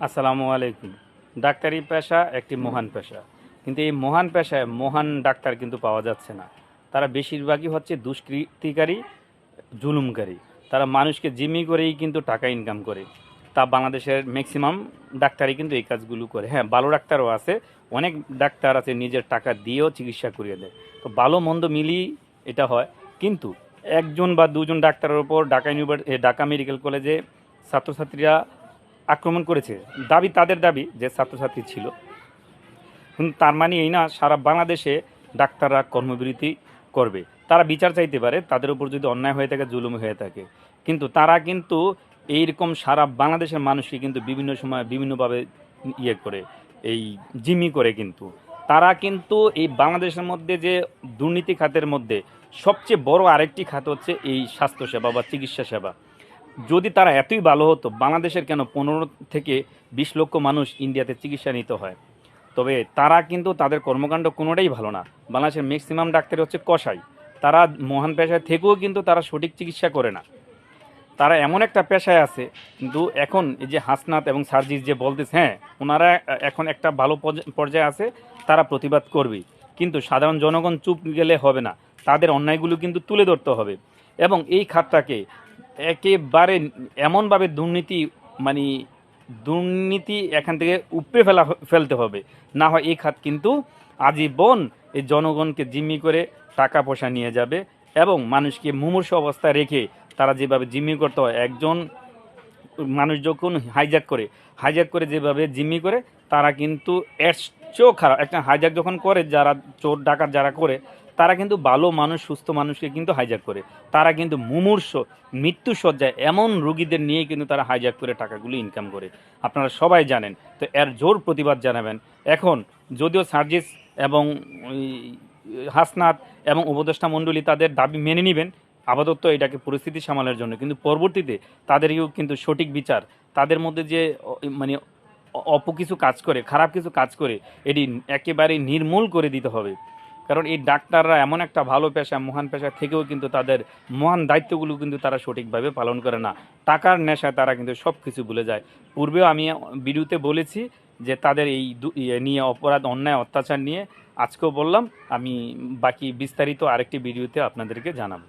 আসসালামু আলাইকুম। ডাক্তারি পেশা একটি মহান পেশা। কিন্তু এই মহান পেশায় মহান ডাক্তার কিন্তু পাওয়া যাচ্ছে না। তারা বেশিরভাগই হচ্ছে দুষ্কৃতিকারী, জুলুমকারী। তারা মানুষকে জিমি করেই কিন্তু টাকা ইনকাম করে। তা বাংলাদেশের ম্যাক্সিমাম ডাক্তারই কিন্তু এই কাজগুলো করে। হ্যাঁ ভালো ডাক্তারও আছে। অনেক ডাক্তার আছে নিজের টাকা দিয়েও চিকিৎসা করিয়ে দেয়। তো ভালো মন্দ মিলিয়ে এটা হয়। কিন্তু একজন বা দুজন ডাক্তারের ওপর ঢাকা ইউনিভার্স ঢাকা মেডিকেল কলেজে ছাত্রছাত্রীরা আক্রমণ করেছে। দাবি তাদের দাবি যে ছাত্রছাত্রী ছিল। কিন্তু তার মানে এই না, সারা বাংলাদেশে ডাক্তাররা কর্মবিরতি করবে। তারা বিচার চাইতে পারে, তাদের উপর যদি অন্যায় হয়ে থাকে, জুলুম হয়ে থাকে। কিন্তু তারা কিন্তু এইরকম সারা বাংলাদেশের মানুষকে কিন্তু বিভিন্ন সময় বিভিন্নভাবে ইয়ে করে, এই জিমি করে কিন্তু। তারা কিন্তু এই বাংলাদেশের মধ্যে যে দুর্নীতি খাতের মধ্যে সবচেয়ে বড় আরেকটি খাত হচ্ছে এই স্বাস্থ্যসেবা বা চিকিৎসা সেবা। যদি তারা এতই ভালো হতো, বাংলাদেশের কেন পনেরো থেকে বিশ লক্ষ মানুষ ইন্ডিয়াতে চিকিৎসা নিতে হয়? তবে তারা কিন্তু তাদের কর্মকাণ্ড কোনোটাই ভালো না। বাংলাদেশের ম্যাক্সিমাম ডাক্তার হচ্ছে কষাই তারা মহান পেশায় থেকেও কিন্তু তারা সঠিক চিকিৎসা করে না। তারা এমন একটা পেশায় আছে, কিন্তু এখন এই যে হাসনাত এবং সার্জিস যে বলতেছে হ্যাঁ ওনারা এখন একটা ভালো পর্যায়ে আছে, তারা প্রতিবাদ করবেই। কিন্তু সাধারণ জনগণ চুপ গেলে হবে না। তাদের অন্যায়গুলো কিন্তু তুলে ধরতে হবে। এবং এই খাতটাকে একেবারে এমনভাবে দুর্নীতি মানে দুর্নীতি এখান থেকে উপড়ে ফেলা, ফেলতে হবে। না হয় এই খাত কিন্তু আজীবন এই জনগণকে জিম্মি করে টাকা পয়সা নিয়ে যাবে এবং মানুষকে মুমূর্ষ অবস্থায় রেখে তারা যেভাবে জিম্মি করতে হয়, একজন মানুষ যখন হাইজ্যাক করে হাইজ্যাক করে যেভাবে জিম্মি করে, তারা কিন্তু এর চেয়েও খারাপ। একটা হাইজ্যাক যখন করে, যারা চোর, ডাকাত যারা করে তারা কিন্তু ভালো মানুষ, সুস্থ মানুষকে কিন্তু হাইজ্যাক করে। তারা কিন্তু মুমূর্ষ মৃত্যু সজ্জায় এমন রুগীদের নিয়ে কিন্তু তারা হাইজ্যাক করে টাকাগুলো ইনকাম করে। আপনারা সবাই জানেন, তো এর জোর প্রতিবাদ জানাবেন। এখন যদিও সার্জিস এবং হাসনাত এবং উপদেষ্টা মণ্ডলী তাদের দাবি মেনে নেবেন, আপাতত এটাকে পরিস্থিতি সামালের জন্য, কিন্তু পরবর্তীতে তাদেরকেও কিন্তু সঠিক বিচার, তাদের মধ্যে যে মানে অপ কিছু কাজ করে, খারাপ কিছু কাজ করে, এটি একেবারে নির্মূল করে দিতে হবে। কারণ এই ডাক্তাররা এমন একটা ভালো পেশা, মহান পেশা থেকেও কিন্তু তাদের মহান দায়িত্বগুলো কিন্তু তারা সঠিকভাবে পালন করে না। টাকার নেশায় তারা কিন্তু সব কিছু ভুলে যায়। পূর্বেও আমি ভিডিওতে বলেছি যে তাদের এই নিয়ে অপরাধ, অন্যায়, অত্যাচার নিয়ে আজকেও বললাম। আমি বাকি বিস্তারিত আরেকটি ভিডিওতে আপনাদেরকে জানাব।